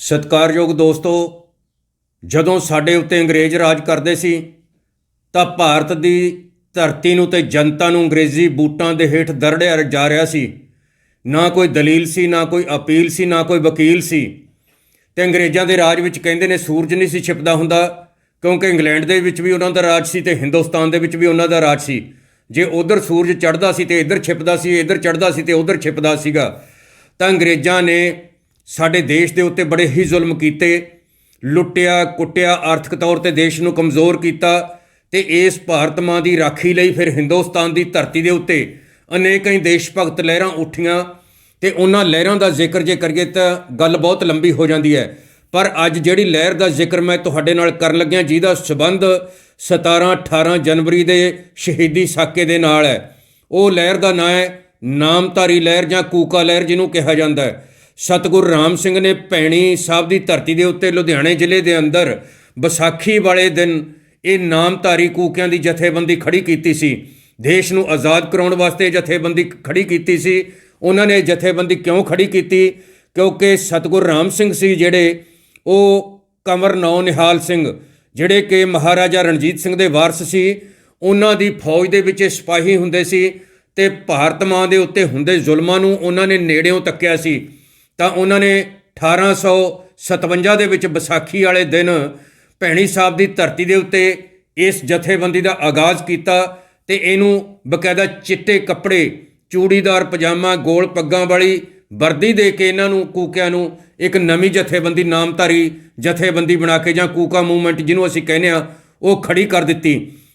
ਸਤਿਕਾਰਯੋਗ ਦੋਸਤੋ, ਜਦੋਂ ਸਾਡੇ ਉੱਤੇ ਅੰਗਰੇਜ਼ ਰਾਜ ਕਰਦੇ ਸੀ, ਤਾਂ ਭਾਰਤ ਦੀ ਧਰਤੀ ਨੂੰ ਤੇ ਜਨਤਾ ਨੂੰ ਅੰਗਰੇਜ਼ੀ ਬੂਟਾਂ ਦੇ ਹੇਠ ਦਰੜਿਆ ਜਾ ਰਿਹਾ ਸੀ। ਨਾ ਕੋਈ ਦਲੀਲ ਸੀ, ਨਾ ਕੋਈ ਅਪੀਲ ਸੀ, ਨਾ ਕੋਈ ਵਕੀਲ ਸੀ। ਤੇ ਅੰਗਰੇਜ਼ਾਂ ਦੇ ਰਾਜ ਵਿੱਚ ਕਹਿੰਦੇ ਨੇ, ਸੂਰਜ ਨਹੀਂ ਸੀ ਛਿਪਦਾ ਹੁੰਦਾ, ਕਿਉਂਕਿ ਇੰਗਲੈਂਡ ਦੇ ਵਿੱਚ ਵੀ ਉਹਨਾਂ ਦਾ ਰਾਜ ਸੀ ਤੇ ਹਿੰਦੁਸਤਾਨ ਦੇ ਵਿੱਚ ਵੀ ਉਹਨਾਂ ਦਾ ਰਾਜ ਸੀ। ਜੇ ਉਧਰ ਸੂਰਜ ਚੜ੍ਹਦਾ ਸੀ ਤੇ ਇੱਧਰ ਛਿਪਦਾ ਸੀ, ਇੱਧਰ ਚੜ੍ਹਦਾ ਸੀ ਤੇ ਉਧਰ ਛਿਪਦਾ ਸੀਗਾ। ਤਾਂ ਅੰਗਰੇਜ਼ਾਂ ਨੇ ਸਾਡੇ ਦੇਸ਼ ਦੇ ਉੱਤੇ ਬੜੇ ਹੀ ਜ਼ੁਲਮ ਕੀਤੇ, ਲੁੱਟਿਆ, ਕੁੱਟਿਆ, ਆਰਥਿਕ ਤੌਰ ਤੇ ਦੇਸ਼ ਨੂੰ ਕਮਜ਼ੋਰ ਕੀਤਾ ਤੇ ਇਸ ਭਾਰਤ ਮਾਂ ਦੀ ਰਾਖੀ ਲਈ ਫਿਰ ਹਿੰਦੁਸਤਾਨ ਦੀ ਧਰਤੀ ਦੇ ਉੱਤੇ ਅਨੇਕਾਂ ਹੀ ਦੇਸ਼ ਭਗਤ ਲਹਿਰਾਂ ਉੱਠੀਆਂ ਤੇ ਉਹਨਾਂ ਲਹਿਰਾਂ ਦਾ ਜ਼ਿਕਰ ਜੇ ਕਰੀਏ ਤਾਂ ਗੱਲ ਬਹੁਤ ਲੰਬੀ ਹੋ ਜਾਂਦੀ ਹੈ। ਪਰ ਅੱਜ ਜਿਹੜੀ ਲਹਿਰ ਦਾ ਜ਼ਿਕਰ ਮੈਂ ਤੁਹਾਡੇ ਨਾਲ ਕਰਨ ਲੱਗਿਆ, ਜਿਹਦਾ ਸਬੰਧ 17 18 ਜਨਵਰੀ ਦੇ ਸ਼ਹੀਦੀ ਸਾਕੇ ਦੇ ਨਾਲ ਹੈ। ਉਹ ਲਹਿਰ ਦਾ ਨਾਂ ਹੈ ਨਾਮਧਾਰੀ ਲਹਿਰ ਜਾਂ ਕੂਕਾ ਲਹਿਰ ਜਿਹਨੂੰ ਕਿਹਾ ਜਾਂਦਾ ਹੈ। ਸਤਿਗੁਰੂ ਰਾਮ ਸਿੰਘ ਨੇ ਭੈਣੀ ਸਾਹਿਬ ਦੀ ਧਰਤੀ ਦੇ ਉੱਤੇ ਲੁਧਿਆਣੇ ਜ਼ਿਲ੍ਹੇ ਦੇ ਅੰਦਰ ਵਿਸਾਖੀ ਵਾਲੇ ਦਿਨ ਇਹ ਨਾਮਧਾਰੀ ਕੂਕਿਆਂ ਦੀ ਜਥੇਬੰਦੀ ਖੜੀ ਕੀਤੀ ਸੀ। ਦੇਸ਼ ਨੂੰ ਆਜ਼ਾਦ ਕਰਾਉਣ ਵਾਸਤੇ ਜਥੇਬੰਦੀ ਖੜੀ ਕੀਤੀ ਸੀ। ਉਹਨਾਂ ਨੇ ਜਥੇਬੰਦੀ ਕਿਉਂ ਖੜੀ ਕੀਤੀ? ਕਿਉਂਕਿ ਸਤਿਗੁਰੂ ਰਾਮ ਸਿੰਘ ਸੀ ਜਿਹੜੇ ਉਹ ਕੰਵਰ ਨੌ ਨਿਹਾਲ ਸਿੰਘ, ਜਿਹੜੇ ਕਿ ਮਹਾਰਾਜਾ ਰਣਜੀਤ ਸਿੰਘ ਦੇ ਵਾਰਸ ਸੀ। ਉਹਨਾਂ ਦੀ ਫੌਜ ਦੇ ਵਿੱਚ ਸਿਪਾਹੀ ਹੁੰਦੇ ਸੀ ਤੇ ਭਾਰਤ ਮਾਂ ਦੇ ਉੱਤੇ ਹੁੰਦੇ ਜ਼ੁਲਮਾਂ ਨੂੰ ਉਹਨਾਂ ਨੇ ਨੇੜਿਓਂ ਤੱਕਿਆ ਸੀ। ਤਾਂ ਉਹਨਾਂ ਨੇ 1857 ਦੇ ਵਿੱਚ ਵਿਸਾਖੀ ਵਾਲੇ ਦਿਨ ਭੈਣੀ ਸਾਹਿਬ ਦੀ ਧਰਤੀ ਦੇ ਉੱਤੇ ਇਸ ਜਥੇਬੰਦੀ ਦਾ ਆਗਾਜ਼ ਕੀਤਾ ਤੇ ਇਹਨੂੰ ਬਕਾਇਦਾ ਚਿੱਟੇ ਕੱਪੜੇ, ਚੂੜੀਦਾਰ ਪਜਾਮਾ, ਗੋਲ ਪੱਗਾਂ ਵਾਲੀ ਵਰਦੀ ਦੇ ਕੇ ਇਹਨਾਂ ਨੂੰ ਕੂਕਿਆਂ ਨੂੰ ਇੱਕ ਨਵੀਂ ਜਥੇਬੰਦੀ ਨਾਮਧਾਰੀ ਜਥੇਬੰਦੀ ਬਣਾ ਕੇ ਜਾਂ ਕੂਕਾ ਮੂਵਮੈਂਟ ਜਿਹਨੂੰ ਅਸੀਂ ਕਹਿੰਦੇ ਆ ਉਹ ਖੜੀ ਕਰ ਦਿੱਤੀ।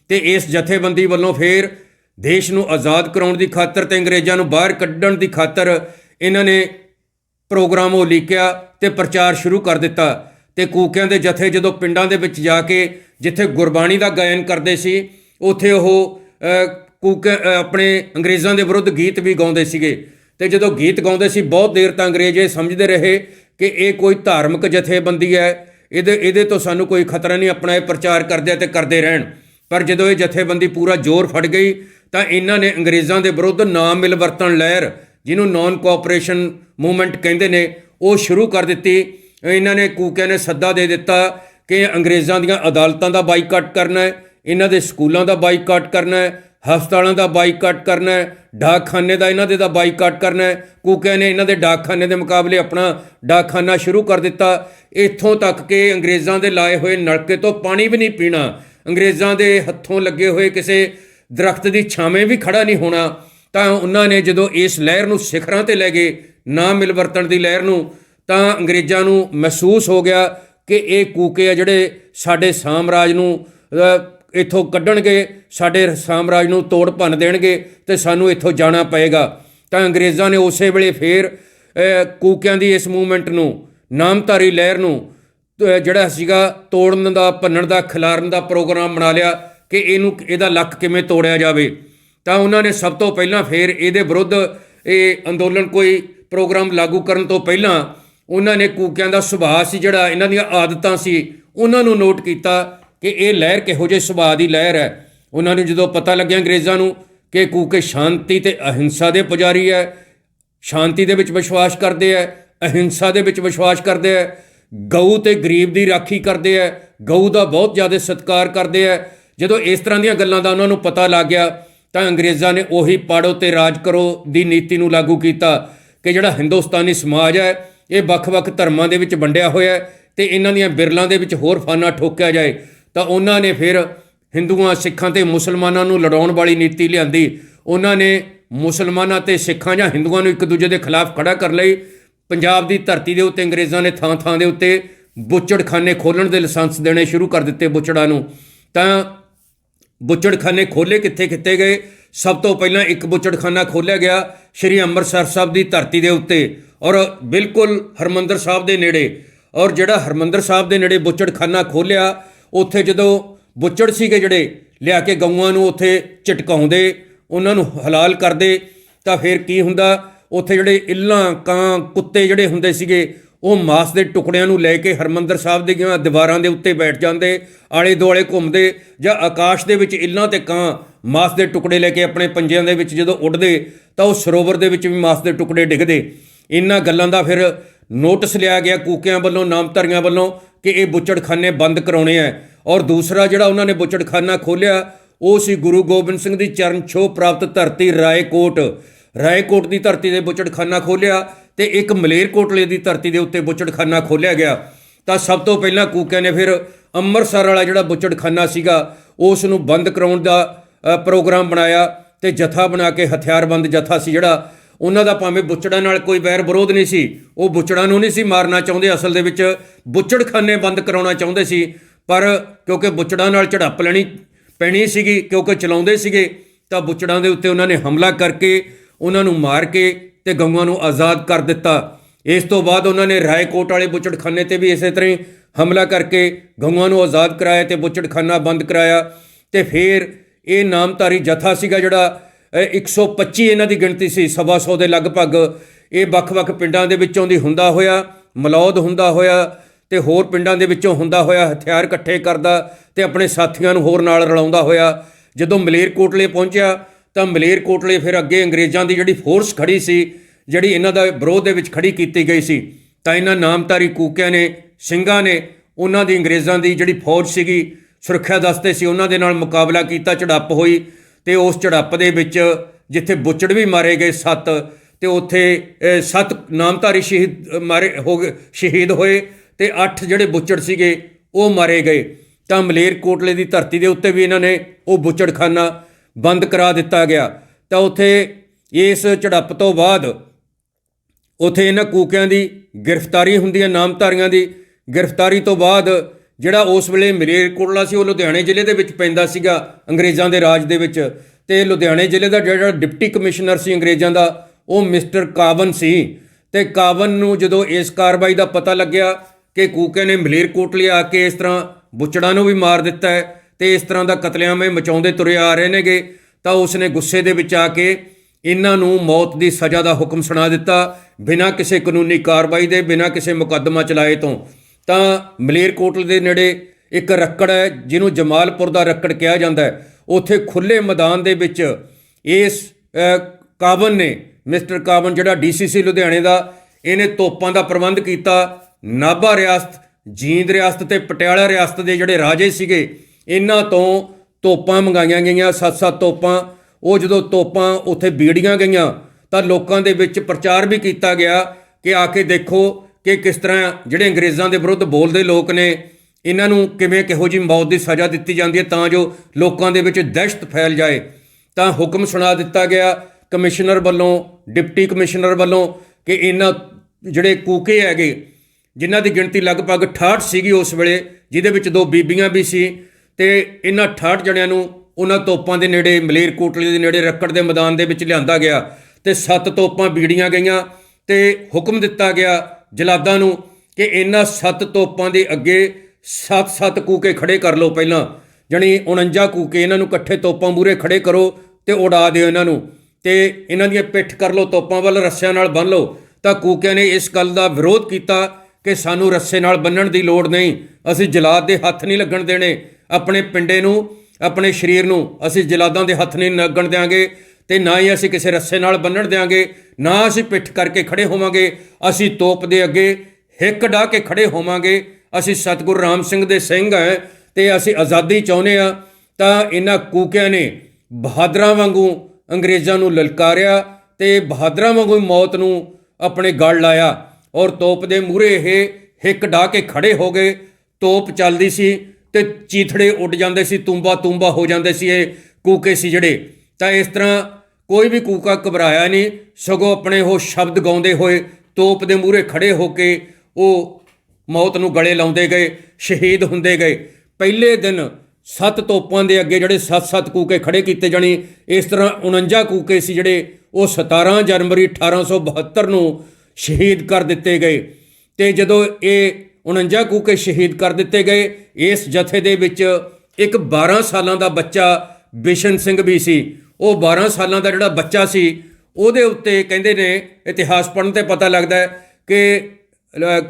ਤੇ ਇਸ ਜਥੇਬੰਦੀ ਵੱਲੋਂ ਫੇਰ ਦੇਸ਼ ਨੂੰ ਆਜ਼ਾਦ ਕਰਾਉਣ ਦੀ ਖਾਤਰ ਤੇ ਅੰਗਰੇਜ਼ਾਂ ਨੂੰ ਬਾਹਰ ਕੱਢਣ ਦੀ ਖਾਤਰ ਇਹਨਾਂ ਨੇ ਪ੍ਰੋਗਰਾਮ ਉਹ ਲਿਖਿਆ ਤੇ ਪ੍ਰਚਾਰ ਸ਼ੁਰੂ ਕਰ ਦਿੱਤਾ ਤੇ ਕੂਕਿਆਂ ਦੇ ਜਥੇ ਜਦੋਂ ਪਿੰਡਾਂ ਦੇ ਵਿੱਚ ਜਾ ਕੇ ਜਿੱਥੇ ਗੁਰਬਾਣੀ ਦਾ ਗਾਇਨ ਕਰਦੇ ਸੀ, ਉੱਥੇ ਉਹ ਕੂਕ ਆਪਣੇ ਅੰਗਰੇਜ਼ਾਂ ਦੇ ਵਿਰੁੱਧ ਗੀਤ ਵੀ ਗਾਉਂਦੇ ਸੀਗੇ। ਤੇ ਜਦੋਂ ਗੀਤ ਗਾਉਂਦੇ ਸੀ, ਬਹੁਤ ਦੇਰ ਤਾਂ ਅੰਗਰੇਜ਼ ਇਹ ਸਮਝਦੇ ਰਹੇ ਕਿ ਇਹ ਕੋਈ ਧਾਰਮਿਕ ਜਥੇਬੰਦੀ ਹੈ, ਇਹਦੇ ਇਹਦੇ ਤੋਂ ਸਾਨੂੰ ਕੋਈ ਖਤਰਾ ਨਹੀਂ, ਆਪਣਾ ਇਹ ਪ੍ਰਚਾਰ ਕਰਦੇ ਆ ਤੇ ਕਰਦੇ ਰਹਿਣ। ਪਰ ਜਦੋਂ ਇਹ ਜਥੇਬੰਦੀ ਪੂਰਾ ਜ਼ੋਰ ਫੜ ਗਈ, ਤਾਂ ਇਹਨਾਂ ਨੇ ਅੰਗਰੇਜ਼ਾਂ ਦੇ ਵਿਰੁੱਧ ਨਾ ਮਿਲ ਵਰਤਣ ਲਹਿਰ, ਜਿਹਨੂੰ ਨਾਨ ਕੋਆਪਰੇਸ਼ਨ ਮੂਵਮੈਂਟ ਕਹਿੰਦੇ ਨੇ, ਉਹ ਸ਼ੁਰੂ ਕਰ ਦਿੱਤੀ। ਇਹਨਾਂ ਨੇ ਕੂਕਿਆਂ ਨੇ ਸੱਦਾ ਦੇ ਦਿੱਤਾ ਕਿ ਅੰਗਰੇਜ਼ਾਂ ਦੀਆਂ ਅਦਾਲਤਾਂ ਦਾ ਬਾਈਕਾਟ ਕਰਨਾ ਹੈ, ਇਹਨਾਂ ਦੇ ਸਕੂਲਾਂ ਦਾ ਬਾਈਕਾਟ ਕਰਨਾ ਹੈ, ਹਸਪਤਾਲਾਂ ਦਾ ਬਾਈਕਾਟ ਕਰਨਾ ਹੈ, ਡਾਕਖਾਨੇ ਦਾ ਇਹਨਾਂ ਦੇ ਦਾ ਬਾਈਕਾਟ ਕਰਨਾ ਹੈ। ਕੂਕਿਆਂ ਨੇ ਇਹਨਾਂ ਦੇ ਡਾਕਖਾਨੇ ਦੇ ਮੁਕਾਬਲੇ ਆਪਣਾ ਡਾਕਖਾਨਾ ਸ਼ੁਰੂ ਕਰ ਦਿੱਤਾ। ਇੱਥੋਂ ਤੱਕ ਕਿ ਅੰਗਰੇਜ਼ਾਂ ਦੇ ਲਾਏ ਹੋਏ ਨਲਕੇ ਤੋਂ ਪਾਣੀ ਵੀ ਨਹੀਂ ਪੀਣਾ। ਅੰਗਰੇਜ਼ਾਂ ਦੇ ਹੱਥੋਂ ਲੱਗੇ ਹੋਏ ਕਿਸੇ ਦਰਖਤ ਦੀ ਛਾਵੇਂ ਵੀ ਖੜਾ ਨਹੀਂ ਹੋਣਾ। ਤਾਂ ਉਹਨਾਂ ਨੇ ਜਦੋਂ ਇਸ ਲਹਿਰ ਨੂੰ ਸਿਖਰਾਂ ਤੇ ਲੈ ਗਏ ਨਾ ਮਿਲਵਰਤਣ ਦੀ ਲਹਿਰ ਨੂੰ, ਤਾਂ ਅੰਗਰੇਜ਼ਾਂ ਨੂੰ ਮਹਿਸੂਸ ਹੋ ਗਿਆ ਕਿ ਇਹ ਕੂਕੇ ਆ ਜਿਹੜੇ ਸਾਡੇ ਸਾਮਰਾਜ ਨੂੰ ਇੱਥੋਂ ਕੱਢਣਗੇ, ਸਾਡੇ ਸਾਮਰਾਜ ਨੂੰ ਤੋੜ ਭੰਨ ਦੇਣਗੇ ਤੇ ਸਾਨੂੰ ਇੱਥੋਂ ਜਾਣਾ ਪਏਗਾ। ਤਾਂ ਅੰਗਰੇਜ਼ਾਂ ਨੇ ਉਸੇ ਵੇਲੇ ਫੇਰ ਕੂਕਿਆਂ ਦੀ ਇਸ ਮੂਵਮੈਂਟ ਨੂੰ, ਨਾਮਧਾਰੀ ਲਹਿਰ ਨੂੰ ਜਿਹੜਾ ਸੀਗਾ ਤੋੜਨ ਦਾ, ਭੰਨਣ ਦਾ, ਖਿਲਾਰਨ ਦਾ ਪ੍ਰੋਗਰਾਮ ਬਣਾ ਲਿਆ ਕਿ ਇਹਨੂੰ, ਇਹਦਾ ਲੱਕ ਕਿਵੇਂ ਤੋੜਿਆ ਜਾਵੇ। ਤਾਂ ਉਹਨਾਂ ਨੇ ਸਭ ਤੋਂ ਪਹਿਲਾਂ ਫੇਰ ਇਹਦੇ ਵਿਰੁੱਧ ਇਹ ਅੰਦੋਲਨ ਕੋਈ ਪ੍ਰੋਗਰਾਮ ਲਾਗੂ ਕਰਨ ਤੋਂ ਪਹਿਲਾਂ ਉਹਨਾਂ ਨੇ ਕੂਕਿਆਂ ਦਾ ਸੁਭਾਅ ਸੀ ਜਿਹੜਾ ਇਹਨਾਂ ਦੀਆਂ ਆਦਤਾਂ ਸੀ, ਉਹਨਾਂ ਨੂੰ ਨੋਟ ਕੀਤਾ ਕਿ ਇਹ ਲਹਿਰ ਕਿਹੋ ਜਿਹੇ ਸੁਭਾਅ ਦੀ ਲਹਿਰ ਹੈ। ਉਹਨਾਂ ਨੂੰ ਜਦੋਂ ਪਤਾ ਲੱਗਿਆ ਅੰਗਰੇਜ਼ਾਂ ਨੂੰ ਕਿ ਕੂਕੇ ਸ਼ਾਂਤੀ ਤੇ ਅਹਿੰਸਾ ਦੇ ਪੁਜਾਰੀ ਹੈ, ਸ਼ਾਂਤੀ ਦੇ ਵਿੱਚ ਵਿਸ਼ਵਾਸ ਕਰਦੇ ਹੈ, ਅਹਿੰਸਾ ਦੇ ਵਿੱਚ ਵਿਸ਼ਵਾਸ ਕਰਦੇ ਹੈ, ਗਊ ਤੇ ਗਰੀਬ ਦੀ ਰਾਖੀ ਕਰਦੇ ਹੈ, ਗਊ ਦਾ ਬਹੁਤ ਜ਼ਿਆਦਾ ਸਤਿਕਾਰ ਕਰਦੇ ਹੈ। ਜਦੋਂ ਇਸ ਤਰ੍ਹਾਂ ਦੀਆਂ ਗੱਲਾਂ ਦਾ ਉਹਨਾਂ ਨੂੰ ਪਤਾ ਲੱਗ ਗਿਆ ਤਾਂ ਅੰਗਰੇਜ਼ਾਂ ਨੇ ਉਹੀ ਪਾੜੋ ਤੇ ਰਾਜ ਕਰੋ ਦੀ ਨੀਤੀ ਨੂੰ ਲਾਗੂ ਕੀਤਾ। ਕਿ ਜਿਹੜਾ ਹਿੰਦੁਸਤਾਨੀ ਸਮਾਜ ਹੈ, ਇਹ ਵੱਖ-ਵੱਖ ਧਰਮਾਂ ਦੇ ਵਿੱਚ ਵੰਡਿਆ ਹੋਇਆ ਹੈ ਤੇ ਇਹਨਾਂ ਦੀਆਂ ਬਿਰਲਾਂ ਦੇ ਵਿੱਚ ਹੋਰ ਫਾਨਾ ਠੋਕਿਆ ਜਾਏ, ਤਾਂ ਉਹਨਾਂ ਨੇ ਫਿਰ ਹਿੰਦੂਆਂ, ਸਿੱਖਾਂ ਤੇ ਮੁਸਲਮਾਨਾਂ ਨੂੰ ਲੜਾਉਣ ਵਾਲੀ ਨੀਤੀ ਲਿਆਂਦੀ। ਉਹਨਾਂ ਨੇ ਮੁਸਲਮਾਨਾਂ ਤੇ ਸਿੱਖਾਂ ਜਾਂ ਹਿੰਦੂਆਂ ਨੂੰ ਇੱਕ ਦੂਜੇ ਦੇ ਖਿਲਾਫ ਖੜਾ ਕਰ ਲਈ। ਪੰਜਾਬ ਦੀ ਧਰਤੀ ਦੇ ਉੱਤੇ ਅੰਗਰੇਜ਼ਾਂ ਨੇ ਥਾਂ-ਥਾਂ ਦੇ ਉੱਤੇ ਬੁੱਚੜਖਾਨੇ ਖੋਲਣ ਦੇ ਲਾਇਸੈਂਸ ਦੇਣੇ ਸ਼ੁਰੂ ਕਰ ਦਿੱਤੇ ਬੁੱਚੜਾਂ ਨੂੰ। ਤਾਂ ਬੁੱਚੜਖਾਨੇ ਖੋਲੇ ਕਿੱਥੇ ਕਿੱਥੇ ਗਏ? ਸਭ ਤੋਂ ਪਹਿਲਾਂ ਇੱਕ ਬੁੱਚੜਖਾਨਾ ਖੋਲ੍ਹਿਆ ਗਿਆ ਸ਼੍ਰੀ ਅੰਮ੍ਰਿਤਸਰ ਸਾਹਿਬ ਦੀ ਧਰਤੀ ਦੇ ਉੱਤੇ ਔਰ ਬਿਲਕੁਲ ਹਰਮੰਦਰ ਸਾਹਿਬ ਦੇ ਨੇੜੇ ਔਰ ਜਿਹੜਾ ਹਰਮੰਦਰ ਸਾਹਿਬ ਦੇ ਨੇੜੇ ਬੁੱਚੜਖਾਨਾ ਖੋਲ੍ਹਿਆ ਉੱਥੇ ਜਦੋਂ ਬੁੱਚੜ ਸੀਗੇ ਜਿਹੜੇ ਲਿਆ ਕੇ ਗਊਆਂ ਨੂੰ ਉੱਥੇ ਝਟਕਾਉਂਦੇ, ਉਹਨਾਂ ਨੂੰ ਹਲਾਲ ਕਰਦੇ, ਤਾਂ ਫਿਰ ਕੀ ਹੁੰਦਾ, ਉੱਥੇ ਜਿਹੜੇ ਇੱਲਾਂ ਕਾਂ, ਕੁੱਤੇ ਜਿਹੜੇ ਹੁੰਦੇ ਸੀਗੇ, ਉਹ ਮਾਸ ਦੇ ਟੁਕੜਿਆਂ ਨੂੰ ਲੈ ਕੇ ਹਰਮੰਦਰ ਸਾਹਿਬ ਦੀਆਂ ਦੀਵਾਰਾਂ ਦੇ ਉੱਤੇ ਬੈਠ ਜਾਂਦੇ ਆਲੇ ਦੁਆਲੇ ਘੁੰਮਦੇ ਜਾਂ ਆਕਾਸ਼ ਦੇ ਵਿੱਚ ਇੱਲਾਂ ਤੇ ਕਾਂ ਮਾਸ ਦੇ ਟੁਕੜੇ ਲੈ ਕੇ ਆਪਣੇ ਪੰਜਿਆਂ ਦੇ ਵਿੱਚ ਜਦੋਂ ਉੱਡਦੇ, ਤਾਂ ਉਹ ਸਰੋਵਰ ਦੇ ਵਿੱਚ ਵੀ ਮਾਸ ਦੇ ਟੁਕੜੇ ਡਿੱਗਦੇ। ਇਹਨਾਂ ਗੱਲਾਂ ਦਾ ਫਿਰ ਨੋਟਿਸ ਲਿਆ ਗਿਆ ਕੂਕਿਆਂ ਵੱਲੋਂ, ਨਾਮਧਾਰੀਆਂ ਵੱਲੋਂ ਕਿ ਇਹ ਬੁੱਚੜਖਾਨੇ ਬੰਦ ਕਰਾਉਣੇ ਆ। ਔਰ ਦੂਸਰਾ ਜਿਹੜਾ ਉਹਨਾਂ ਨੇ ਬੁੱਚੜਖਾਨਾ ਖੋਲ੍ਹਿਆ, ਉਹ ਸੀ ਗੁਰੂ ਗੋਬਿੰਦ ਸਿੰਘ ਦੀ ਚਰਨ ਛੋਹ ਪ੍ਰਾਪਤ ਧਰਤੀ ਰਾਏਕੋਟ। ਰਾਏਕੋਟ ਦੀ ਧਰਤੀ ਦੇ ਬੁੱਚੜਖਾਨਾ ਖੋਲ੍ਹਿਆ ਤੇ ਇੱਕ ਮਲੇਰਕੋਟਲੇ ਦੀ ਧਰਤੀ ਦੇ ਉੱਤੇ ਬੁੱਚੜਖਾਨਾ ਖੋਲ੍ਹਿਆ ਗਿਆ। ਤਾਂ ਸਭ ਤੋਂ ਪਹਿਲਾਂ ਕੂਕਿਆਂ ਨੇ ਫਿਰ ਅੰਮ੍ਰਿਤਸਰ ਵਾਲਾ ਜਿਹੜਾ ਬੁੱਚੜਖਾਨਾ ਸੀਗਾ, ਉਸ ਨੂੰ ਬੰਦ ਕਰਾਉਣ ਦਾ ਪ੍ਰੋਗਰਾਮ ਬਣਾਇਆ ਤੇ ਜਥਾ ਬਣਾ ਕੇ ਹਥਿਆਰਬੰਦ ਜਥਾ ਸੀ ਜਿਹੜਾ, ਉਹਨਾਂ ਦਾ ਭਾਵੇਂ ਬੁੱਚੜਾਂ ਨਾਲ ਕੋਈ ਵੈਰ ਵਿਰੋਧ ਨਹੀਂ ਸੀ, ਉਹ ਬੁੱਚੜਾਂ ਨੂੰ ਨਹੀਂ ਸੀ ਮਾਰਨਾ ਚਾਹੁੰਦੇ, ਅਸਲ ਦੇ ਵਿੱਚ ਬੁੱਚੜਖਾਨੇ ਬੰਦ ਕਰਾਉਣਾ ਚਾਹੁੰਦੇ ਸੀ, ਪਰ ਕਿਉਂਕਿ ਬੁੱਚੜਾਂ ਨਾਲ ਝੜਪ ਲੈਣੀ ਪੈਣੀ ਸੀਗੀ, ਕਿਉਂਕਿ ਚਲਾਉਂਦੇ ਸੀਗੇ, ਤਾਂ ਬੁੱਚੜਾਂ ਦੇ ਉੱਤੇ ਉਹਨਾਂ ਨੇ ਹਮਲਾ ਕਰਕੇ, ਉਹਨਾਂ ਨੂੰ ਮਾਰ ਕੇ ਤੇ ਗਊਆਂ ਨੂੰ ਆਜ਼ਾਦ ਕਰ ਦਿੱਤਾ। ਇਸ ਤੋਂ ਬਾਅਦ ਉਹਨਾਂ ਨੇ ਰਾਏਕੋਟ ਵਾਲੇ ਬੁੱਚੜਖਾਨੇ ਤੇ ਵੀ ਇਸੇ ਤਰ੍ਹਾਂ ਹੀ ਹਮਲਾ ਕਰਕੇ ਗਊਆਂ ਨੂੰ ਆਜ਼ਾਦ ਕਰਾਇਆ ਤੇ ਬੁੱਚੜਖਾਨਾ ਬੰਦ ਕਰਾਇਆ ਤੇ ਫਿਰ ਇਹ ਨਾਮਧਾਰੀ ਜਥਾ ਸੀਗਾ ਜਿਹੜਾ ਅ, 125 ਇਹਨਾਂ ਦੀ ਗਿਣਤੀ ਸੀ ਸਵਾ ਸੌ ਦੇ ਲਗਭਗ। ਇਹ ਵੱਖ-ਵੱਖ ਪਿੰਡਾਂ ਦੇ ਵਿੱਚੋਂ ਦੀ ਹੁੰਦਾ ਹੋਇਆ ਮਲੌਦ ਹੁੰਦਾ ਹੋਇਆ ਤੇ ਹੋਰ ਪਿੰਡਾਂ ਦੇ ਵਿੱਚੋਂ ਹੁੰਦਾ ਹੋਇਆ ਹਥਿਆਰ ਇਕੱਠੇ ਕਰਦਾ ਤੇ ਆਪਣੇ ਸਾਥੀਆਂ ਨੂੰ ਹੋਰ ਨਾਲ ਰਲਾਉਂਦਾ ਹੋਇਆ। ਜਦੋਂ ਮਲੇਰਕੋਟਲੇ ਪਹੁੰਚਿਆ ਤਾਂ ਮਲੇਰਕੋਟਲੇ ਫਿਰ ਅੱਗੇ ਅੰਗਰੇਜ਼ਾਂ ਦੀ ਜਿਹੜੀ ਫੋਰਸ ਖੜੀ ਸੀ ਜਿਹੜੀ ਇਹਨਾਂ ਦਾ ਵਿਰੋਧ ਦੇ ਵਿੱਚ ਖੜੀ ਕੀਤੀ ਗਈ ਸੀ ਤਾਂ ਇਹਨਾਂ ਨਾਮਧਾਰੀ ਕੂਕਿਆਂ ਨੇ ਸਿੰਘਾਂ ਨੇ ਉਹਨਾਂ ਦੀ ਅੰਗਰੇਜ਼ਾਂ ਦੀ ਜਿਹੜੀ ਫੌਜ ਸੀਗੀ ਸੁਰੱਖਿਆ ਦਸਤੇ ਸੀ ਉਹਨਾਂ ਦੇ ਨਾਲ ਮੁਕਾਬਲਾ ਕੀਤਾ, ਝੜਪ ਹੋਈ ਤੇ ਉਸ ਝੜਪ ਦੇ ਵਿੱਚ ਜਿੱਥੇ ਬੁੱਚੜ ਵੀ ਮਾਰੇ ਗਏ ਸੱਤ ਤੇ ਉੱਥੇ ਸੱਤ ਨਾਮਧਾਰੀ ਸ਼ਹੀਦ ਮਾਰੇ ਹੋ ਗਏ, ਸ਼ਹੀਦ ਹੋਏ ਤੇ ਅੱਠ ਜਿਹੜੇ ਬੁੱਚੜ ਸੀਗੇ ਉਹ ਮਾਰੇ ਗਏ। ਤਾਂ ਮਲੇਰਕੋਟਲੇ ਦੀ ਧਰਤੀ ਦੇ ਉੱਤੇ ਵੀ ਇਹਨਾਂ ਨੇ ਉਹ ਬੁੱਚੜਖਾਨਾ ਬੰਦ ਕਰਾ ਦਿੱਤਾ ਗਿਆ। ਤਾਂ ਉੱਥੇ ਇਸ ਝੜਪ ਤੋਂ ਬਾਅਦ ਉੱਥੇ ਇਹਨਾਂ ਕੂਕਿਆਂ ਦੀ ਗ੍ਰਿਫਤਾਰੀ ਹੁੰਦੀ ਹੈ, ਨਾਮਧਾਰੀਆਂ ਦੀ ਗ੍ਰਿਫਤਾਰੀ ਤੋਂ ਬਾਅਦ ਜਿਹੜਾ ਉਸ ਵੇਲੇ ਮਲੇਰਕੋਟਲਾ ਸੀ, ਉਹ ਲੁਧਿਆਣੇ ਜ਼ਿਲ੍ਹੇ ਦੇ ਵਿੱਚ ਪੈਂਦਾ ਸੀਗਾ, ਅੰਗਰੇਜ਼ਾਂ ਦੇ ਰਾਜ ਦੇ ਵਿੱਚ। ਤੇ ਲੁਧਿਆਣੇ ਜ਼ਿਲ੍ਹੇ ਦਾ ਜਿਹੜਾ ਡਿਪਟੀ ਕਮਿਸ਼ਨਰ ਸੀ ਅੰਗਰੇਜ਼ਾਂ ਦਾ, ਉਹ ਮਿਸਟਰ ਕਾਵਨ ਸੀ। ਤੇ ਕਾਵਨ ਨੂੰ ਜਦੋਂ ਇਸ ਕਾਰਵਾਈ ਦਾ ਪਤਾ ਲੱਗਿਆ ਕਿ ਕੂਕੇ ਨੇ ਮਲੇਰਕੋਟਲੇ ਆ ਕੇ ਇਸ ਤਰ੍ਹਾਂ ਬੁੱਚੜਾਂ ਨੂੰ ਵੀ ਮਾਰ ਦਿੱਤਾ ਹੈ ਤੇ ਇਸ ਤਰ੍ਹਾਂ ਦਾ ਕਤਲੇਆਮ ਇਹ ਮਚਾਉਂਦੇ ਤੁਰੇ ਆ ਰਹੇ ਨੇਗੇ, ਤਾਂ ਉਸਨੇ ਗੁੱਸੇ ਦੇ ਵਿੱਚ ਆ ਕੇ ਇਹਨਾਂ ਨੂੰ ਮੌਤ ਦੀ ਸਜ਼ਾ ਦਾ ਹੁਕਮ ਸੁਣਾ ਦਿੱਤਾ, ਬਿਨਾਂ ਕਿਸੇ ਕਾਨੂੰਨੀ ਕਾਰਵਾਈ ਦੇ, ਬਿਨਾਂ ਕਿਸੇ ਮੁਕੱਦਮਾ ਚਲਾਏ ਤੋਂ। ਤਾਂ ਮਲੇਰਕੋਟਲ ਦੇ ਨੇੜੇ ਇੱਕ ਰੱਕੜ ਹੈ, ਜਿਹਨੂੰ ਜਮਾਲਪੁਰ ਦਾ ਰੱਕੜ ਕਿਹਾ ਜਾਂਦਾ ਹੈ। ਉੱਥੇ ਖੁੱਲੇ ਮੈਦਾਨ ਦੇ ਵਿੱਚ ਇਸ ਕਾਵਨ ਨੇ, ਮਿਸਟਰ ਕਾਵਨ ਜਿਹੜਾ ਡੀਸੀਸੀ ਲੁਧਿਆਣੇ ਦਾ, ਇਹਨੇ ਤੋਪਾਂ ਦਾ ਪ੍ਰਬੰਧ ਕੀਤਾ। ਨਾਭਾ ਰਿਆਸਤ, ਜੀਂਦ ਰਿਆਸਤ ਤੇ ਪਟਿਆਲਾ ਰਿਆਸਤ ਦੇ ਜਿਹੜੇ ਰਾਜੇ ਸੀਗੇ, ਇਹਨਾਂ ਤੋਂ ਤੋਪਾਂ ਮੰਗਾਈਆਂ ਗਈਆਂ, ਸੱਤ-ਸੱਤ ਤੋਪਾਂ। ਉਹ ਜਦੋਂ ਤੋਪਾਂ ਉੱਥੇ ਬੀੜੀਆਂ ਗਈਆਂ, ਤਾਂ ਲੋਕਾਂ ਦੇ ਵਿੱਚ ਪ੍ਰਚਾਰ ਵੀ ਕੀਤਾ ਗਿਆ ਕਿ ਆ ਕੇ ਦੇਖੋ ਕਿ ਕਿਸ ਤਰ੍ਹਾਂ ਜਿਹੜੇ ਅੰਗਰੇਜ਼ਾਂ ਦੇ ਵਿਰੁੱਧ ਬੋਲਦੇ ਲੋਕ ਨੇ, ਇਹਨਾਂ ਨੂੰ ਕਿਵੇਂ ਕਿਹੋ ਜੀ ਮੌਤ ਦੀ ਸਜ਼ਾ ਦਿੱਤੀ ਜਾਂਦੀ ਹੈ ਤਾਂ ਜੋ ਲੋਕਾਂ ਦੇ ਵਿੱਚ ਦਹਿਸ਼ਤ ਫੈਲ ਜਾਏ। ਤਾਂ ਹੁਕਮ ਸੁਣਾ ਦਿੱਤਾ ਗਿਆ ਕਮਿਸ਼ਨਰ ਵੱਲੋਂ, ਡਿਪਟੀ ਕਮਿਸ਼ਨਰ ਵੱਲੋਂ ਕਿ ਇਹਨਾਂ ਜਿਹੜੇ ਕੂਕੇ ਹੈਗੇ, ਜਿਨ੍ਹਾਂ ਦੀ ਗਿਣਤੀ ਲਗਭਗ 68 ਸੀਗੀ ਉਸ ਵੇਲੇ, ਜਿਹਦੇ ਵਿੱਚ ਦੋ ਬੀਬੀਆਂ ਵੀ ਸੀ ਤੇ ਇਹਨਾਂ 68 ਜਣਿਆਂ ਨੂੰ ਉਹਨਾਂ ਤੋਪਾਂ ਦੇ ਨੇੜੇ ਮਲੇਰਕੋਟਲੇ ਦੇ ਨੇੜੇ ਰੱਕੜ ਦੇ ਮੈਦਾਨ ਦੇ ਵਿੱਚ ਲਿਆਂਦਾ ਗਿਆ ਤੇ ਸੱਤ ਤੋਪਾਂ ਬੀੜੀਆਂ ਗਈਆਂ ਤੇ ਹੁਕਮ ਦਿੱਤਾ ਗਿਆ ਜਲਾਦਾਂ ਨੂੰ ਕਿ ਇਹਨਾਂ ਸੱਤ ਤੋਪਾਂ ਦੇ ਅੱਗੇ ਸੱਤ-ਸੱਤ ਕੂਕੇ ਖੜੇ ਕਰ ਲਓ ਪਹਿਲਾਂ। ਜਣੀ 49 ਕੂਕੇ ਇਹਨਾਂ ਨੂੰ ਇਕੱਠੇ ਤੋਪਾਂ ਮੂਰੇ ਖੜੇ ਕਰੋ ਤੇ ਉਡਾ ਦਿਓ ਇਹਨਾਂ ਨੂੰ। ਤੇ ਇਹਨਾਂ ਦੀਆਂ ਪਿੱਠ ਕਰ ਲਓ, ਤੋਪਾਂ ਵੱਲ ਰੱਸਿਆਂ ਨਾਲ ਬੰਨ ਲਓ। ਤਾਂ ਕੂਕਿਆਂ ਨੇ ਇਸ ਗੱਲ ਦਾ ਵਿਰੋਧ ਕੀਤਾ ਕਿ ਸਾਨੂੰ ਰੱਸੇ ਨਾਲ ਬੰਨਣ ਦੀ ਲੋੜ ਨਹੀਂ। ਅਸੀਂ ਜਲਾਦ ਦੇ ਹੱਥ ਨਹੀਂ ਲੱਗਣ ਦੇਣੇ। ਆਪਣੇ ਪਿੰਡੇ ਨੂੰ, ਆਪਣੇ ਸਰੀਰ ਨੂੰ ਅਸੀਂ ਜਲਾਦਾਂ ਦੇ ਹੱਥ ਨਹੀਂ ਲੱਗਣ ਦੇਾਂਗੇ ਤੇ ਨਾ ਹੀ ਅਸੀਂ ਕਿਸੇ ਰੱਸੇ ਨਾਲ ਬੰਨਣ ਦੇਾਂਗੇ ਨਾ ਅਸੀਂ ਪਿੱਠ ਕਰਕੇ ਖੜੇ ਹੋਵਾਂਗੇ, ਅਸੀਂ ਤੋਪ ਦੇ ਅੱਗੇ ਹਿੱਕ ਢਾ ਕੇ ਖੜੇ ਹੋਵਾਂਗੇ, ਅਸੀਂ ਸਤਿਗੁਰੂ ਰਾਮ ਸਿੰਘ ਦੇ ਸਿੰਘ ਹਾਂ ਤੇ ਅਸੀਂ ਆਜ਼ਾਦੀ ਚਾਹੁੰਦੇ ਆ ਤਾਂ ਇਹਨਾਂ ਕੂਕਿਆਂ ਨੇ ਬਹਾਦਰਾਂ ਵਾਂਗੂ ਅੰਗਰੇਜ਼ਾਂ ਨੂੰ ਲਲਕਾਰਿਆ ਤੇ ਬਹਾਦਰਾਂ ਵਾਂਗੂ ਮੌਤ ਨੂੰ ਆਪਣੇ ਗਲ ਲਾਇਆ ਔਰ ਤੋਪ ਦੇ ਮੂਹਰੇ ਇਹ ਹਿੱਕ ਢਾ ਕੇ ਖੜੇ ਹੋ ਗਏ। ਤੋਪ ਚੱਲਦੀ ਸੀ ਤੇ ਚੀਥੜੇ ਉੱਡ ਜਾਂਦੇ ਸੀ ਤੁੰਬਾ ਤੁੰਬਾ ਹੋ ਜਾਂਦੇ ਸੀ ਇਹ ਕੂਕੇ ਸੀ ਜਿਹੜੇ। ਤਾਂ ਇਸ ਤਰ੍ਹਾਂ ਕੋਈ ਵੀ ਕੂਕਾ ਘਬਰਾਇਆ ਨਹੀਂ, ਸਗੋਂ ਆਪਣੇ ਉਹ ਸ਼ਬਦ ਗਾਉਂਦੇ ਹੋਏ ਤੋਪ ਦੇ ਮੂਹਰੇ ਖੜੇ ਹੋ ਕੇ ਉਹ ਮੌਤ ਨੂੰ ਗਲੇ ਲਾਉਂਦੇ ਗਏ, ਸ਼ਹੀਦ ਹੁੰਦੇ ਗਏ। ਪਹਿਲੇ ਦਿਨ ਸੱਤ ਤੋਪਾਂ ਦੇ ਅੱਗੇ ਜਿਹੜੇ ਸੱਤ-ਸੱਤ ਕੂਕੇ ਖੜੇ ਕੀਤੇ ਜਾਣੀ, ਇਸ ਤਰ੍ਹਾਂ 49 ਕੂਕੇ ਸੀ ਜਿਹੜੇ ਉਹ 17 ਜਨਵਰੀ 1872 ਨੂੰ ਸ਼ਹੀਦ ਕਰ ਦਿੱਤੇ ਗਏ। ਤੇ ਜਦੋਂ ਇਹ 49 ਕੂਕੇ ਸ਼ਹੀਦ ਕਰ ਦਿੱਤੇ ਗਏ, ਇਸ ਜਥੇ ਦੇ ਵਿੱਚ ਇੱਕ 12 ਸਾਲਾਂ ਦਾ ਬੱਚਾ ਬਿਸ਼ਨ ਸਿੰਘ ਵੀ ਸੀ। ਉਹ 12 ਸਾਲਾਂ ਦਾ ਜਿਹੜਾ ਬੱਚਾ ਸੀ, ਉਹਦੇ ਉੱਤੇ ਕਹਿੰਦੇ ਨੇ ਇਤਿਹਾਸ ਪੜ੍ਹਨ ਤੇ ਪਤਾ ਲੱਗਦਾ ਹੈ ਕਿ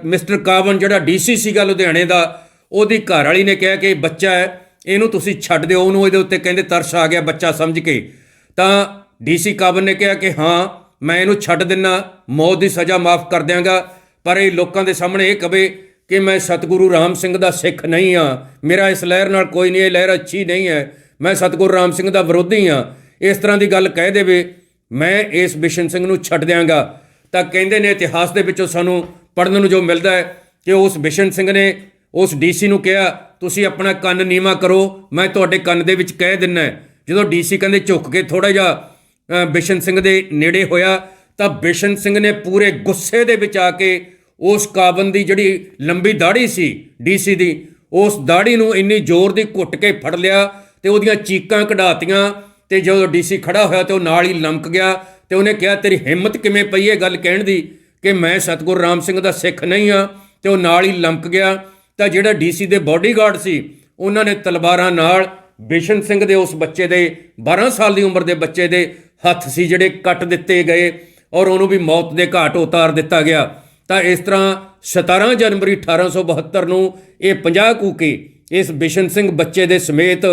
ਮਿਸਟਰ ਕਾਵਨ ਜਿਹੜਾ ਡੀਸੀ ਸੀਗਾ ਲੁਧਿਆਣੇ ਦਾ, ਉਹਦੀ ਘਰ ਵਾਲੀ ਨੇ ਕਿਹਾ ਕਿ ਇਹ ਬੱਚਾ ਹੈ, ਇਹਨੂੰ ਤੁਸੀਂ ਛੱਡ ਦਿਓ, ਉਹਨੂੰ ਇਹਦੇ ਉੱਤੇ ਕਹਿੰਦੇ ਤਰਸ ਆ ਗਿਆ ਬੱਚਾ ਸਮਝ ਕੇ। ਤਾਂ ਡੀਸੀ ਕਾਵਨ ਨੇ ਕਿਹਾ ਕਿ ਹਾਂ, ਮੈਂ ਇਹਨੂੰ ਛੱਡ ਦਿੰਨਾ, ਮੌਤ ਦੀ ਸਜ਼ਾ ਮਾਫ ਕਰ ਦਿਆਂਗਾ, ਪਰ ਇਹ ਲੋਕਾਂ ਦੇ ਸਾਹਮਣੇ ਇਹ ਕਵੇ ਕਿ ਮੈਂ ਸਤਿਗੁਰੂ ਰਾਮ ਸਿੰਘ ਦਾ ਸਿੱਖ ਨਹੀਂ ਆ ਮੇਰਾ ਇਸ ਲਹਿਰ ਨਾਲ ਕੋਈ ਨਹੀਂ, ਇਹ ਲਹਿਰ ਅੱਛੀ ਨਹੀਂ ਹੈ। ਮੈਂ ਸਤਿਗੁਰੂ ਰਾਮ ਸਿੰਘ ਦਾ ਵਿਰੋਧੀ ਆ ਇਸ ਤਰ੍ਹਾਂ ਦੀ ਗੱਲ ਕਹਿ ਦੇਵੇ, ਮੈਂ ਇਸ ਬਿਸ਼ਨ ਸਿੰਘ ਨੂੰ ਛੱਡ ਦਿਆਂਗਾ ਤਾਂ ਕਹਿੰਦੇ ਨੇ ਇਤਿਹਾਸ ਦੇ ਵਿੱਚੋਂ ਸਾਨੂੰ ਪੜ੍ਹਨ ਨੂੰ ਜੋ ਮਿਲਦਾ ਹੈ ਕਿ ਉਸ ਬਿਸ਼ਨ ਸਿੰਘ ਨੇ ਉਸ ਡੀਸੀ ਨੂੰ ਕਿਹਾ, ਤੁਸੀਂ ਆਪਣਾ ਕੰਨ ਨੀਵਾ ਕਰੋ, ਮੈਂ ਤੁਹਾਡੇ ਕੰਨ ਦੇ ਵਿੱਚ ਕਹਿ ਦਿੰਨਾ ਹੈ। ਜਦੋਂ ਡੀਸੀ ਕਹਿੰਦੇ ਝੁੱਕ ਕੇ ਥੋੜਾ ਜਿਹਾ ਬਿਸ਼ਨ ਸਿੰਘ ਦੇ ਨੇੜੇ ਹੋਇਆ, ਤਾਂ ਬਿਸ਼ਨ ਸਿੰਘ ਨੇ ਪੂਰੇ ਗੁੱਸੇ ਦੇ ਵਿੱਚ ਆ ਕੇ ਉਸ ਕਾਬਨ ਦੀ ਜਿਹੜੀ ਲੰਬੀ ਦਾੜੀ ਸੀ ਡੀਸੀ ਦੀ, ਉਸ ਦਾੜੀ ਨੂੰ ਇੰਨੀ ਜ਼ੋਰ ਦੀ ਘੁੱਟ ਕੇ ਫੜ ਲਿਆ ਤੇ ਉਹਦੀਆਂ ਚੀਕਾਂ ਕਢਾਤੀਆਂ ਤੇ ਜਦੋਂ ਡੀਸੀ ਖੜਾ ਹੋਇਆ ਤੇ ਉਹ ਨਾਲ ਹੀ ਲਮਕ ਗਿਆ ਤੇ ਉਹਨੇ ਕਿਹਾ, ਤੇਰੀ ਹਿੰਮਤ ਕਿਵੇਂ ਪਈ ਇਹ ਗੱਲ ਕਹਿਣ ਦੀ? ਕਿ ਮੈਂ ਸਤਗੁਰ ਰਾਮ ਸਿੰਘ ਦਾ ਸਿੱਖ ਨਹੀਂ ਆ ਤੇ ਉਹ ਨਾਲ ਹੀ ਲਮਕ ਗਿਆ। ਤਾਂ ਜਿਹੜਾ ਡੀਸੀ ਦੇ ਬਾਡੀਗਾਰਡ ਸੀ, ਉਹਨਾਂ ਨੇ ਤਲਵਾਰਾਂ ਨਾਲ ਬਿਸ਼ਨ ਸਿੰਘ ਦੇ ਉਸ ਬੱਚੇ ਦੇ 12 ਸਾਲ ਦੀ ਉਮਰ ਦੇ ਬੱਚੇ ਦੇ ਹੱਥ ਸੀ ਜਿਹੜੇ ਕੱਟ ਦਿੱਤੇ ਗਏ ਔਰ ਉਹਨੂੰ ਵੀ ਮੌਤ ਦੇ ਘਾਟ ਉਤਾਰ ਦਿੱਤਾ ਗਿਆ। ਤਾਂ ਇਸ ਤਰ੍ਹਾਂ 17 ਜਨਵਰੀ 1872 ਨੂੰ ਇਹ 50 ਕੂਕੇ ਇਸ ਬਿਸ਼ਨ ਸਿੰਘ ਬੱਚੇ ਦੇ ਸਮੇਤ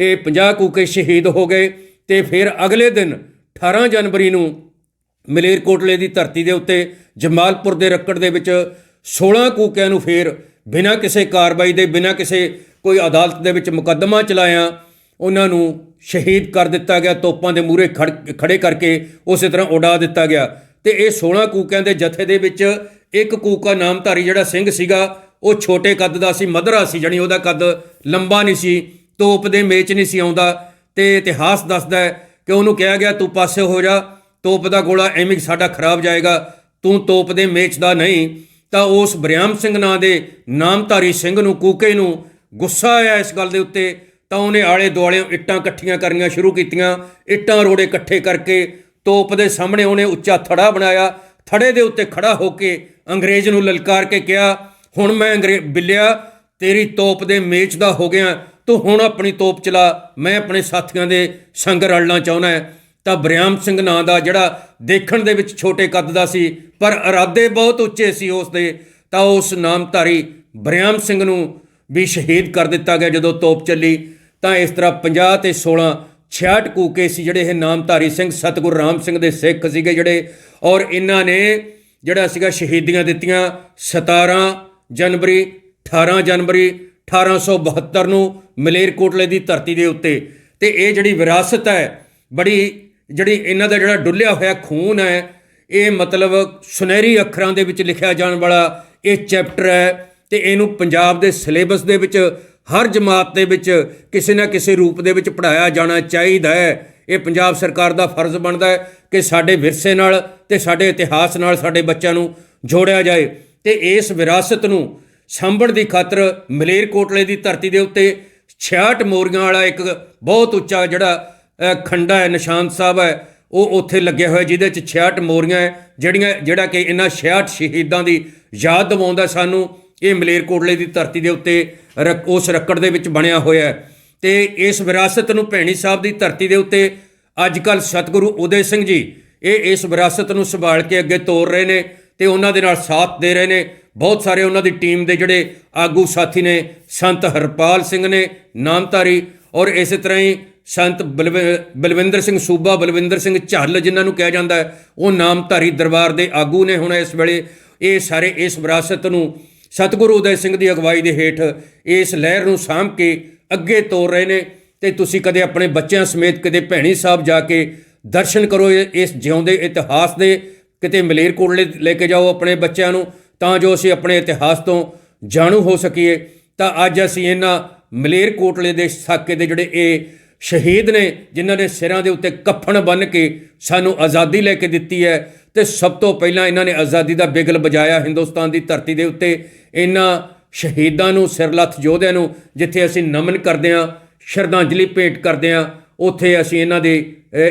ਇਹ 50 ਕੂਕੇ ਸ਼ਹੀਦ ਹੋ ਗਏ ਤੇ ਫਿਰ ਅਗਲੇ ਦਿਨ 18 ਜਨਵਰੀ ਨੂੰ ਮਲੇਰਕੋਟਲੇ ਦੀ ਧਰਤੀ ਦੇ ਉੱਤੇ ਜਮਾਲਪੁਰ ਦੇ ਰੱਕੜ ਦੇ ਵਿੱਚ 16 ਕੂਕਿਆਂ ਨੂੰ ਫੇਰ ਬਿਨਾਂ ਕਿਸੇ ਕਾਰਵਾਈ ਦੇ, ਬਿਨਾਂ ਕਿਸੇ ਕੋਈ ਅਦਾਲਤ ਦੇ ਵਿੱਚ ਮੁਕੱਦਮਾ ਚਲਾਇਆ, ਉਹਨਾਂ ਨੂੰ ਸ਼ਹੀਦ ਕਰ ਦਿੱਤਾ ਗਿਆ, ਤੋਪਾਂ ਦੇ ਮੂਹਰੇ ਖੜੇ ਕਰਕੇ ਉਸੇ ਤਰ੍ਹਾਂ ਉਡਾ ਦਿੱਤਾ ਗਿਆ। ਤੇ ਇਹ 16 ਕੂਕਿਆਂ ਦੇ ਜਥੇ ਦੇ ਵਿੱਚ ਇੱਕ ਕੂਕਾ ਨਾਮਧਾਰੀ ਜਿਹੜਾ ਸਿੰਘ ਸੀਗਾ, ਉਹ ਛੋਟੇ ਕੱਦ ਦਾ ਸੀ, ਮਧਰਾ ਸੀ, ਜਣੀ ਉਹਦਾ ਕੱਦ ਲੰਬਾ ਨਹੀਂ ਸੀ। ਤੋਪ ਦੇ ਮੇਚ ਨਹੀਂ ਸੀ ਆਉਂਦਾ ਤੇ ਇਤਿਹਾਸ ਦੱਸਦਾ ਹੈ ਕਿ ਉਹਨੂੰ ਕਿਹਾ ਗਿਆ, ਤੂੰ ਪਾਸੇ ਹੋ ਜਾ, ਤੋਪ ਦਾ ਗੋਲਾ ਐਵੇਂ ਸਾਡਾ ਖਰਾਬ ਜਾਏਗਾ, ਤੂੰ ਤੋਪ ਦੇ ਮੇਚ ਦਾ ਨਹੀਂ। ਤਾਂ ਉਸ ਬਰਿਆਮ ਸਿੰਘ ਨਾਂ ਦੇ ਨਾਮਧਾਰੀ ਸਿੰਘ ਨੂੰ, ਕੂਕੇ ਨੂੰ ਗੁੱਸਾ ਆਇਆ ਇਸ ਗੱਲ ਦੇ ਉੱਤੇ। ਤਾਂ ਉਹਨੇ ਆਲੇ ਦੁਆਲੇ ਇੱਟਾਂ ਇਕੱਠੀਆਂ ਕਰਨੀਆਂ ਸ਼ੁਰੂ ਕੀਤੀਆਂ। ਇੱਟਾਂ ਰੋੜੇ ਇਕੱਠੇ ਕਰਕੇ ਤੋਪ ਦੇ ਸਾਹਮਣੇ ਉਹਨੇ ਉੱਚਾ ਥੜਾ ਬਣਾਇਆ। ਥੜੇ ਦੇ ਉੱਤੇ ਖੜਾ ਹੋ ਕੇ ਅੰਗਰੇਜ਼ ਨੂੰ ਲਲਕਾਰ ਕੇ ਕਿਹਾ, ਹੁਣ ਮੈਂ ਅੰਗਰੇ, ਬਿੱਲਿਆ, ਤੇਰੀ ਤੋਪ ਦੇ ਮੇਚ ਦਾ ਹੋ ਗਿਆ। ਤੂੰ ਹੁਣ ਆਪਣੀ ਤੋਪ ਚਲਾ, ਮੈਂ ਆਪਣੇ ਸਾਥੀਆਂ ਦੇ ਸੰਗ ਰਲਣਾ ਚਾਹੁੰਦਾ ਤਾਂ ਬਰਿਆਮ ਸਿੰਘ ਨਾਂ ਦਾ ਜਿਹੜਾ ਦੇਖਣ ਦੇ ਵਿੱਚ ਛੋਟੇ ਕੱਦ ਦਾ ਸੀ, ਪਰ ਇਰਾਦੇ ਬਹੁਤ ਉੱਚੇ ਸੀ ਉਸ ਦੇ, ਤਾਂ ਉਸ ਨਾਮਧਾਰੀ ਬਰਿਆਮ ਸਿੰਘ ਨੂੰ ਵੀ ਸ਼ਹੀਦ ਕਰ ਦਿੱਤਾ ਗਿਆ ਜਦੋਂ ਤੋਪ ਚੱਲੀ। ਤਾਂ ਇਸ ਤਰ੍ਹਾਂ 50 ਤੇ 16 66 ਕੂਕੇ ਸੀ ਜਿਹੜੇ ਇਹ ਨਾਮਧਾਰੀ ਸਿੰਘ ਸਤਗੁਰ ਰਾਮ ਸਿੰਘ ਦੇ ਸਿੱਖ ਸੀਗੇ ਜਿਹੜੇ, ਔਰ ਇਹਨਾਂ ਨੇ ਜਿਹੜਾ ਸੀਗਾ ਸ਼ਹੀਦੀਆਂ ਦਿੱਤੀਆਂ 17 ਜਨਵਰੀ 18 ਜਨਵਰੀ 1872 ਨੂੰ ਮਲੇਰਕੋਟਲੇ ਦੀ ਧਰਤੀ ਦੇ ਉੱਤੇ। ਤੇ ਇਹ ਜਿਹੜੀ ਵਿਰਾਸਤ ਹੈ, ਬੜੀ ਜਿਹੜੀ ਇਹਨਾਂ ਦਾ ਜਿਹੜਾ ਡੁੱਲਿਆ ਹੋਇਆ ਖੂਨ ਹੈ, ਇਹ ਮਤਲਬ ਸੁਨਹਿਰੀ ਅੱਖਰਾਂ ਦੇ ਵਿੱਚ ਲਿਖਿਆ ਜਾਣ ਵਾਲਾ ਇਹ ਚੈਪਟਰ ਹੈ। ਤੇ ਇਹਨੂੰ ਪੰਜਾਬ ਦੇ ਸਿਲੇਬਸ ਦੇ ਵਿੱਚ, ਹਰ ਜਮਾਤ ਦੇ ਵਿੱਚ, ਕਿਸੇ ਨਾ ਕਿਸੇ ਰੂਪ ਦੇ ਵਿੱਚ ਪੜਾਇਆ ਜਾਣਾ ਚਾਹੀਦਾ ਹੈ। ਇਹ ਪੰਜਾਬ ਸਰਕਾਰ ਦਾ ਫਰਜ਼ ਬਣਦਾ ਹੈ ਕਿ ਸਾਡੇ ਵਿਰਸੇ ਨਾਲ ਤੇ ਸਾਡੇ ਇਤਿਹਾਸ ਨਾਲ ਸਾਡੇ ਬੱਚਿਆਂ ਨੂੰ ਜੋੜਿਆ ਜਾਏ। ਤੇ ਇਸ ਵਿਰਾਸਤ ਨੂੰ ਸਾਂਭਣ ਦੀ ਖਾਤਰ ਮਲੇਰਕੋਟਲੇ ਦੀ ਧਰਤੀ ਦੇ ਉੱਤੇ 66 ਮੋਰੀਆਂ ਵਾਲਾ ਇੱਕ ਬਹੁਤ ਉੱਚਾ ਜਿਹੜਾ ਖੰਡਾ ਹੈ, ਨਿਸ਼ਾਨ ਸਾਹਿਬ ਹੈ, ਉਹ ਉੱਥੇ ਲੱਗਿਆ ਹੋਇਆ ਜਿਹਦੇ ਚ 66 ਮੋਰੀਆਂ ਹੈ, ਜਿਹੜੀਆਂ, ਜਿਹੜਾ ਕਿ ਇਹਨਾਂ 66 ਸ਼ਹੀਦਾਂ ਦੀ ਯਾਦ ਦਿਵਾਉਂਦਾ ਸਾਨੂੰ ਇਹ ਮਲੇਰਕੋਟਲੇ ਦੀ ਧਰਤੀ ਦੇ ਉੱਤੇ ਰਕ- ਉਸ ਰੱਕੜ ਦੇ ਵਿੱਚ ਬਣਿਆ ਹੋਇਆ ਹੈ। ਤੇ ਇਸ ਵਿਰਾਸਤ ਨੂੰ ਭੈਣੀ ਸਾਹਿਬ ਦੀ ਧਰਤੀ ਦੇ ਉੱਤੇ ਅੱਜ ਕੱਲ ਸਤਿਗੁਰੂ ਉਦੇ ਸਿੰਘ ਜੀ, ਇਹ ਇਸ ਵਿਰਾਸਤ ਨੂੰ ਸੰਭਾਲ ਕੇ ਅੱਗੇ ਤੋਰ ਰਹੇ ਨੇ ਤੇ ਉਹਨਾਂ ਦੇ ਨਾਲ ਸਾਥ ਦੇ ਰਹੇ ਨੇ। ਬਹੁਤ ਸਾਰੇ ਉਹਨਾਂ ਦੀ ਟੀਮ ਦੇ ਜਿਹੜੇ ਆਗੂ ਸਾਥੀ ਨੇ, ਸੰਤ ਹਰਪਾਲ ਸਿੰਘ ਨੇ, ਨਾਮਧਾਰੀ ਔਰ ਇਸੇ ਤਰ੍ਹਾਂ ਹੀ ਸੰਤ ਬਲਵ- ਬਲਵਿੰਦਰ ਸਿੰਘ ਸੂਬਾ, ਬਲਵਿੰਦਰ ਸਿੰਘ ਝੱਲ ਜਿਨ੍ਹਾਂ ਨੂੰ ਕਿਹਾ ਜਾਂਦਾ ਹੈ, ਉਹ ਨਾਮਧਾਰੀ ਦਰਬਾਰ ਦੇ ਆਗੂ ਨੇ ਹੁਣ ਇਸ ਵੇਲੇ ਇਹ ਸਾਰੇ ਇਸ ਵਿਰਾਸਤ ਨੂੰ ਸਤਿਗੁਰੂ ਉਦੈ ਸਿੰਘ ਦੀ ਅਗਵਾਈ ਦੇ ਹੇਠ ਇਸ ਲਹਿਰ ਨੂੰ ਸਾਂਭ ਕੇ ਅੱਗੇ ਤੋਰ ਰਹੇ ਨੇ ਤੇ ਤੁਸੀਂ ਕਦੇ ਆਪਣੇ ਬੱਚਿਆਂ ਸਮੇਤ ਕਦੇ ਭੈਣੀ ਸਾਹਿਬ ਜਾ ਕੇ ਦਰਸ਼ਨ ਕਰੋ ਇਸ ਜਿਉਂਦੇ ਇਤਿਹਾਸ ਦੇ ਕਿਤੇ ਮਲੇਰਕੋਟਲੇ ਲੈ ਕੇ ਜਾਓ ਆਪਣੇ ਬੱਚਿਆਂ ਨੂੰ। ਤਾਂ ਜੋ ਅਸੀਂ ਆਪਣੇ ਇਤਿਹਾਸ ਤੋਂ ਜਾਣੂ ਹੋ ਸਕੀਏ, ਤਾਂ ਅੱਜ ਅਸੀਂ ਇਹਨਾਂ ਮਲੇਰਕੋਟਲੇ ਦੇ ਸਾਕੇ ਦੇ ਜਿਹੜੇ ਇਹ ਸ਼ਹੀਦ ਨੇ, ਜਿਨ੍ਹਾਂ ਨੇ ਸਿਰਾਂ ਦੇ ਉੱਤੇ ਕੱਫਣ ਬੰਨ੍ਹ ਕੇ ਸਾਨੂੰ ਆਜ਼ਾਦੀ ਲੈ ਕੇ ਦਿੱਤੀ ਹੈ, ਤੇ ਸਭ ਤੋਂ ਪਹਿਲਾਂ ਇਹਨਾਂ ਨੇ ਆਜ਼ਾਦੀ ਦਾ ਬਿਗਲ ਵਜਾਇਆ ਹਿੰਦੁਸਤਾਨ ਦੀ ਧਰਤੀ ਦੇ ਉੱਤੇ। ਇਹਨਾਂ ਸ਼ਹੀਦਾਂ ਨੂੰ, ਸਿਰਲੱਥ ਯੋਧਿਆਂ ਨੂੰ, ਜਿੱਥੇ ਅਸੀਂ ਨਮਨ ਕਰਦੇ ਹਾਂ, ਸ਼ਰਧਾਂਜਲੀ ਭੇਟ ਕਰਦੇ ਹਾਂ, ਉੱਥੇ ਅਸੀਂ ਇਹਨਾਂ ਦੇ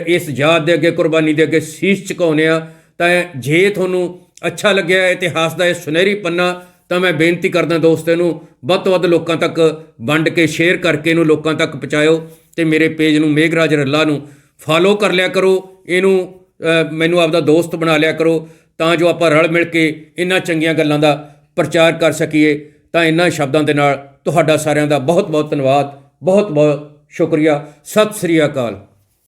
ਇਸ ਯਾਦ ਦੇ ਅੱਗੇ, ਕੁਰਬਾਨੀ ਦੇ ਅੱਗੇ ਸੀਸ ਝੁਕਾਉਂਦੇ ਹਾਂ। ਤਾਂ ਜੇ ਤੁਹਾਨੂੰ ਅੱਛਾ ਲੱਗਿਆ, ਇਤਿਹਾਸ ਦਾ ਇਹ ਸੁਨਹਿਰੀ ਪੰਨਾ, ਤਾਂ ਮੈਂ ਬੇਨਤੀ ਕਰਦਾ ਦੋਸਤੋ ਨੂੰ ਵੱਧ ਤੋਂ ਵੱਧ ਲੋਕਾਂ ਤੱਕ ਵੰਡ ਕੇ ਸ਼ੇਅਰ ਕਰਕੇ ਇਹਨੂੰ ਲੋਕਾਂ ਤੱਕ ਪਹੁੰਚਾਇਓ ਤੇ ਮੇਰੇ ਪੇਜ ਨੂੰ ਮੇਘਰਾਜ ਰੱਲਾ ਨੂੰ ਫਾਲੋ ਕਰ ਲਿਆ ਕਰੋ, ਇਹਨੂੰ ਮੈਨੂੰ ਆਪਦਾ ਦੋਸਤ ਬਣਾ ਲਿਆ ਕਰੋ, ਤਾਂ ਜੋ ਆਪਾਂ ਰਲ ਮਿਲ ਕੇ ਇਹਨਾਂ ਚੰਗੀਆਂ ਗੱਲਾਂ ਦਾ ਪ੍ਰਚਾਰ ਕਰ ਸਕੀਏ, ਤਾਂ ਇਹਨਾਂ ਸ਼ਬਦਾਂ ਦੇ ਨਾਲ ਤੁਹਾਡਾ ਸਾਰਿਆਂ ਦਾ ਬਹੁਤ ਬਹੁਤ ਧੰਨਵਾਦ ਬਹੁਤ ਬਹੁਤ ਸ਼ੁਕਰੀਆ, ਸਤਿ ਸ੍ਰੀ ਅਕਾਲ।